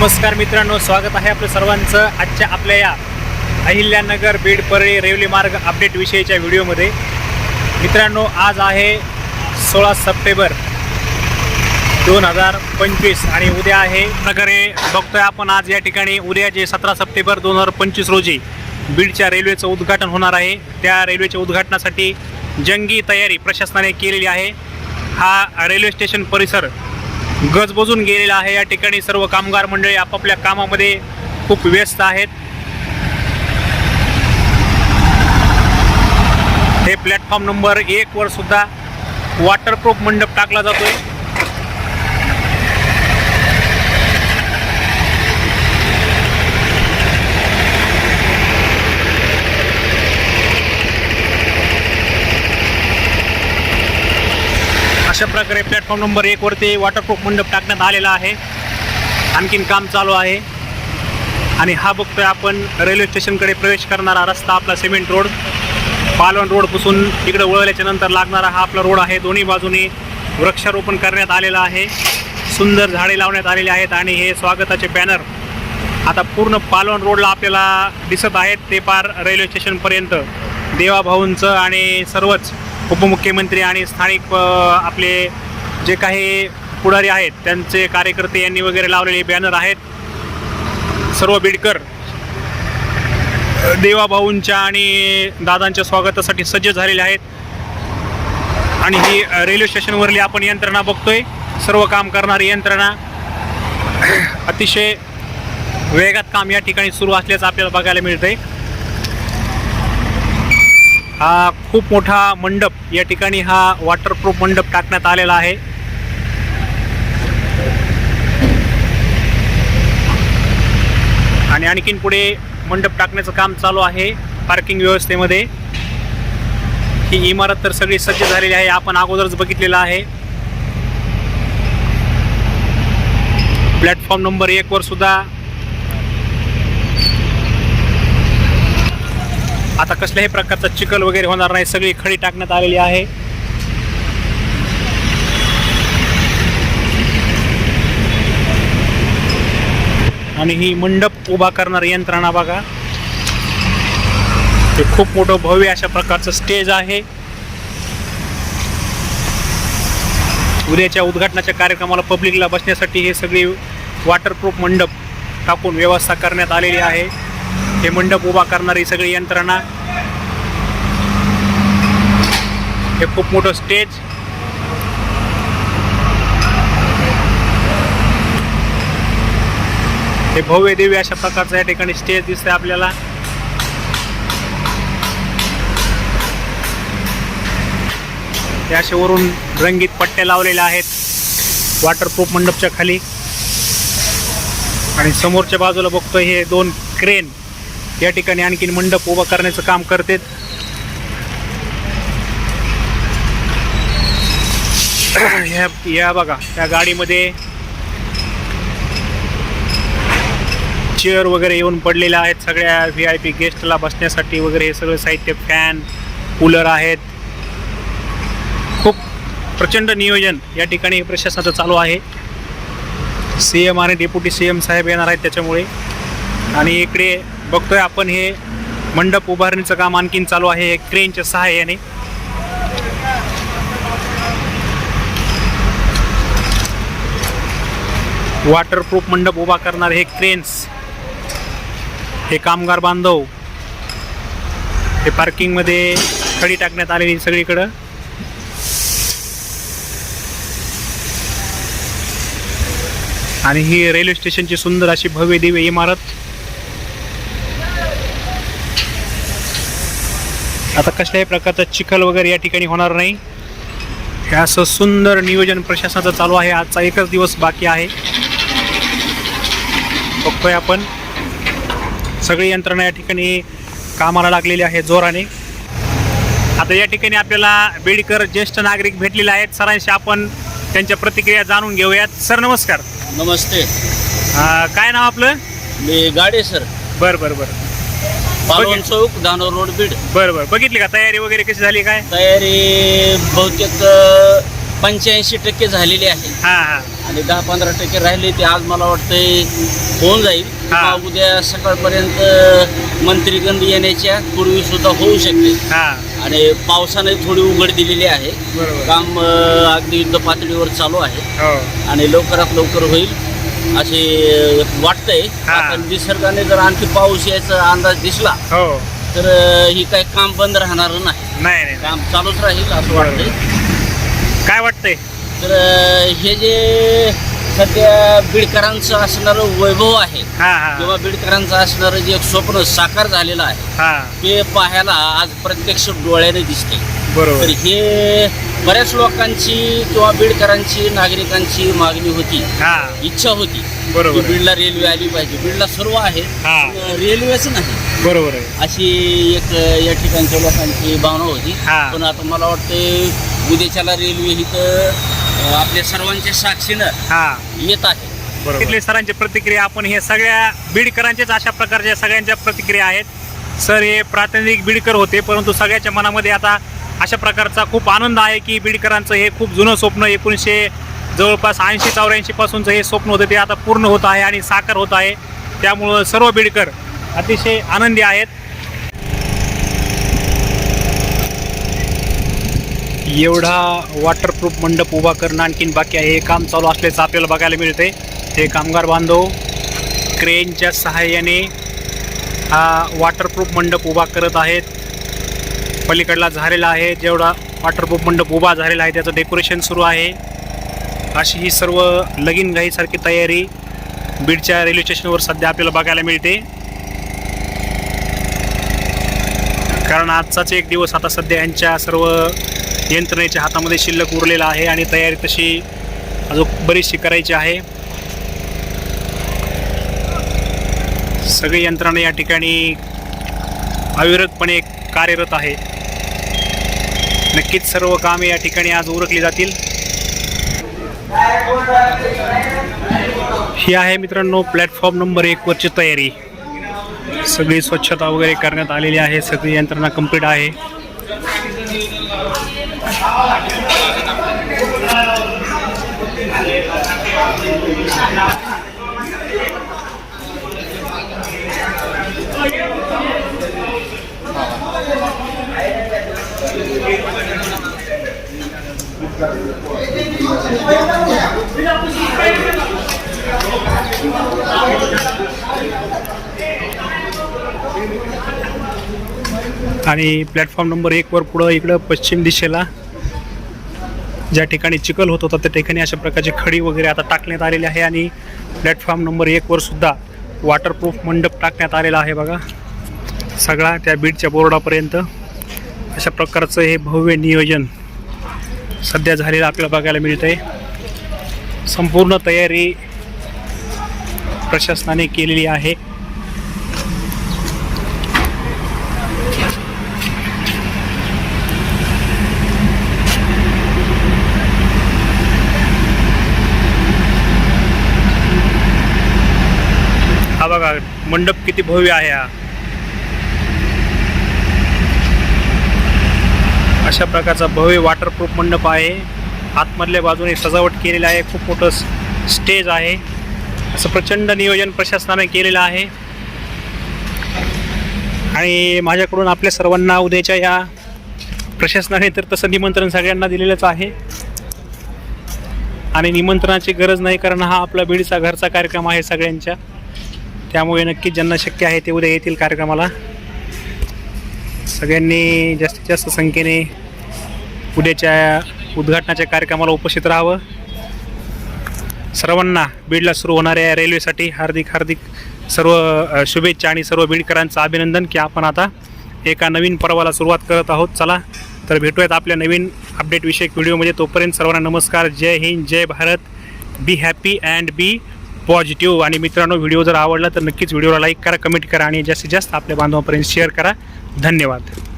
नमस्कार मित्रांनो स्वागत आहे आपलं सर्वांचं आजच्या आपल्या या अहिल्यानगर बीड परळी रेवली मार्ग अपडेट विषयीच्या व्हिडिओमध्ये. मित्रांनो आज आहे सोळा सप्टेंबर दोन हजार पंचवीस आणि उद्या आहे प्रकारे बघतोय आपण आज या ठिकाणी उद्या जे सतरा सप्टेंबर दोन हजार पंचवीस रोजी बीडच्या रेल्वेचं उद्घाटन होणार आहे. त्या रेल्वेच्या उद्घाटनासाठी जंगी तयारी प्रशासनाने केलेली आहे. हा रेल्वे स्टेशन परिसर गजबजून गेलेला आहे. या ठिकाणी सर्व कामगार मंडळी आपापल्या कामामध्ये खूप व्यस्त आहेत. हे प्लॅटफॉर्म नंबर एक वर सुद्धा वॉटरप्रूफ मंडप टाकला जातोय. अशा प्रकारे प्लॅटफॉर्म नंबर एक वरती वॉटरप्रूफ मंडप टाकण्यात आलेला आहे. आणखीन काम चालू आहे. आणि हा बघतोय आपण रेल्वे स्टेशनकडे प्रवेश करणारा रस्ता आपला सिमेंट रोड पालवण रोडपासून इकडे वळल्याच्या नंतर लागणारा हा आपला रोड आहे. दोन्ही बाजूनी वृक्षारोपण करण्यात आलेलं आहे. सुंदर झाडे लावण्यात आलेली आहेत आणि हे स्वागताचे बॅनर आता पूर्ण पालवण रोडला आपल्याला दिसत आहेत. ते पार रेल्वे स्टेशनपर्यंत देवाभाऊंचं आणि सर्वच उपमुख्यमंत्री आणि स्थानिक आपले जे काही पुढारी आहेत त्यांचे कार्यकर्ते यांनी वगैरे लावलेले बॅनर आहेत. सर्व बीडकर देवाभाऊंच्या आणि दादांच्या स्वागतासाठी सज्ज झालेले आहेत. आणि ही रेल्वे स्टेशनवरली आपण यंत्रणा बघतोय. सर्व काम करणारी यंत्रणा अतिशय वेगात काम या ठिकाणी सुरू असल्याचं आपल्याला बघायला मिळतंय. हा खूप मोठा मंडप या ठिकाणी हा वॉटरप्रूफ मंडप टाकण्यात आलेला आहे. आणि आणखीन पुढे मंडप टाकण्याचं काम चालू आहे पार्किंग व्यवस्थेमध्ये. ही इमारत तर सगळी सज्ज झालेली आहे आपण अगोदरच बघितलेलं आहे. प्लॅटफॉर्म नंबर एकवर सुद्धा आता कसल्याही प्रकारचा चिखल वगैरे होणार नाही. सगळी खडी टाकण्यात आलेली आहे. आणि ही मंडप उभा करणारी यंत्रणा बघा. ते खूप मोठं भव्य अशा प्रकारचं स्टेज आहे. उद्याच्या उद्घाटनाच्या कार्यक्रमाला पब्लिकला बसण्यासाठी हे सगळी वॉटरप्रूफ मंडप टाकून व्यवस्था करण्यात आलेली आहे. हे मंडप उभा करणारी सगळी यंत्रणा. हे खूप मोठं स्टेज हे भव्य दिव्य अशा प्रकारचं या ठिकाणी स्टेज दिसतंय आपल्याला. हे असे वरून रंगीत पट्ट्या लावलेल्या आहेत. वॉटरप्रूफ मंडपच्या खाली. आणि समोरच्या बाजूला बघतोय हे दोन क्रेन या ठिकाणी आणखीन मंडप उभा करण्याचं काम करते. ह्या या बघा त्या गाडीमध्ये चेअर वगैरे येऊन पडलेल्या आहेत सगळ्या व्ही आय पी गेस्टला बसण्यासाठी वगैरे हे सगळं साहित्य फॅन कूलर आहेत. खूप प्रचंड नियोजन या ठिकाणी प्रशासनाचं चालू आहे. सी एम आणि डेप्युटी सी एम साहेब येणार आहेत त्याच्यामुळे. आणि इकडे बघतोय आपण हे मंडप उभारणीचं काम आणखीन चालू आहे क्रेनच्या सहाय्याने. वॉटरप्रूफ मंडप उभा करणार हे क्रेन्स हे कामगार बांधव. हे पार्किंगमध्ये खडी टाकण्यात आलेली सगळीकडं. आणि ही रेल्वे स्टेशनची सुंदर अशी भव्य दिव्य इमारत. आता कसल्याही प्रकारचा चिखल वगैरे या ठिकाणी होणार नाही. हे असं सुंदर नियोजन प्रशासनाचं चालू आहे. आजचा एकच दिवस बाकी आहे. बघतोय आपण. सगळी यंत्रणा या ठिकाणी कामाला लागलेली आहे जोराने. आता या ठिकाणी आपल्याला बेडकर ज्येष्ठ नागरिक भेटलेले आहेत. सरांशी आपण त्यांच्या प्रतिक्रिया जाणून घेऊयात. सर नमस्कार. नमस्ते. काय नाव आपलं? मी गाडे सर. बर बर बर. पालवण चौक धानोर रोड बीड. बर बर. बघितली का? तयारी वगैरे कशी झाली काय? तयारी बहुतेक पंच्याऐंशी टक्के झालेली आहे. हा हा. आणि दहा पंधरा टक्के राहिले ते आज मला वाटतंय होऊन जाईल. हा. किंवा उद्या सकाळपर्यंत मंत्रीगंध येण्याच्या पूर्वी सुद्धा होऊ शकते. हा. आणि पावसाने थोडी उघड दिलेली आहे. बरोबर. काम अं, अगदी युद्ध पातळीवर चालू आहे. हो. आणि लवकरात लवकर होईल. असे वाटतंय. हा. आता निसर्गाने जर आणखी पाऊस यायचा अंदाज दिसला हो. तर ही काही काम बंद राहणार नाही. नाही नाही काम चालूच राहील असं. वाटतंय. काय वाटतंय? तर हे जे सध्या बीडकरांचं असणारं वैभव आहे हा हा. किंवा बीडकरांचं असणारं जे एक स्वप्न साकार झालेलं आहे हा. ते पाहायला आज प्रत्यक्ष डोळ्याने दिसते बरोबर. तर हे बऱ्याच लोकांची किंवा बीडकरांची नागरिकांची मागणी होती. हा. इच्छा होती. की बरोबर. बीडला रेल्वे आली पाहिजे. बीडला सर्व आहे. हा. पण रेल्वेच नाही. बरोबर आहे. अशी एक या ठिकाणच्या लोकांची भावना होती. हा. पण आता मला वाटतं उद्याच्याला रेल्वे ही तर अं, आपल्या सर्वांच्या साक्षीनं हा. येत आहे. बरोबर. इथले सरांची प्रतिक्रिया आपण हे सगळ्या बीडकरांच्याच अशा प्रकारच्या सगळ्यांच्या प्रतिक्रिया आहेत. सर हे प्रातिनिधिक बीडकर होते परंतु सगळ्याच्या मनामध्ये आता अशा प्रकारचा खूप आनंद आहे की बीडकरांचं हे खूप जुनं स्वप्न एकोणीसशे जवळपास ऐंशी चौऱ्याऐंशीपासूनचं हे स्वप्न होतं ते आता पूर्ण होत आहे आणि साकार होत आहे. त्यामुळं सर्व बीडकर अतिशय आनंदी आहेत. एवढा वॉटरप्रूफ मंडप उभा करणं आणखीन बाकी आहे. हे काम चालू असल्याचं आपल्याला बघायला मिळते हे कामगार बांधव क्रेनच्या सहाय्याने हा वॉटरप्रूफ मंडप उभा करत आहेत. पलीकडला झालेला आहे जेवढा वॉटरप्रूफ मंडप उभा झालेला आहे त्याचं डेकोरेशन सुरू आहे. अशी ही सर्व लगीन घाईसारखी तयारी बीडच्या रेल्वे स्टेशनवर सध्या आपल्याला बघायला मिळते. कारण आजचाच एक दिवस आता सध्या यांच्या सर्व यंत्रणेच्या हातामध्ये शिल्लक उरलेला आहे आणि तयारी तशी अजून बरीचशी करायची आहे. सगळी यंत्रणा या ठिकाणी अविरतपणे कार्यरत आहे. नक्कीच सर्व कामे या ठिकाणी आज उरकली जातील. ही आहे मित्रांनो प्लॅटफॉर्म नंबर एक वरची तयारी. सगळी स्वच्छता वगैरे करण्यात आलेली आहे सगळी यंत्रणा कंप्लीट आहे. आणि प्लॅटफॉर्म नंबर एकवर पुढं इकडं पश्चिम दिशेला ज्या ठिकाणी चिखल होत होता त्या ठिकाणी अशा प्रकारची खडी वगैरे आता टाकण्यात आलेली आहे आणि प्लॅटफॉर्म नंबर एकवर सुद्धा वॉटरप्रूफ मंडप टाकण्यात आलेला आहे बघा. सगळा त्या बीडच्या बोर्डापर्यंत अशा प्रकारचं हे भव्य नियोजन सध्या झालेलं आपल्याला बघायला मिळतं आहे संपूर्ण तयारी प्रशासनाने केलेली आहे हा बघा मंडप किती भव्य आहे हा. अशा प्रकारचा भव्य वॉटरप्रूफ मंडप आहे. आतमधल्या बाजूने सजावट केलेली आहे. खूप मोठं स्टेज आहे. असं प्रचंड नियोजन प्रशासनाने केलेलं आहे. आणि माझ्याकडून आपल्या सर्वांना उद्याच्या या प्रशासनाने तर तसं निमंत्रण सगळ्यांना दिलेलंच आहे. आणि निमंत्रणाची गरज नाही कारण हा आपला बीडचा घरचा कार्यक्रम आहे सगळ्यांच्या. त्यामुळे नक्कीच ज्यांना शक्य आहे ते उद्या येतील कार्यक्रमाला. सगळ्यांनी जास्तीत जास्त संख्येने उद्याच्या उद्घाटनाच्या कार्यक्रमाला उपस्थित राहावं. सर्वांना बीडला सुरू होणाऱ्या रेल्वेसाठी हार्दिक हार्दिक सर्व शुभेच्छा आणि सर्व बीडकरांचं अभिनंदन की आपण आता एका नवीन पर्वाला सुरुवात करत आहोत. चला तर भेटूयात आपल्या नवीन अपडेट विषयक व्हिडिओमध्ये. तोपर्यंत सर्वांना नमस्कार. जय हिंद जय Bharat. Be happy and be positive आणि मित्रांनो व्हिडिओ जर आवडला तर नक्कीच व्हिडिओला लाईक करा कमेंट करा आणि जास्तीत जास्त आपल्या बांधवांपर्यंत शेअर करा. धन्यवाद.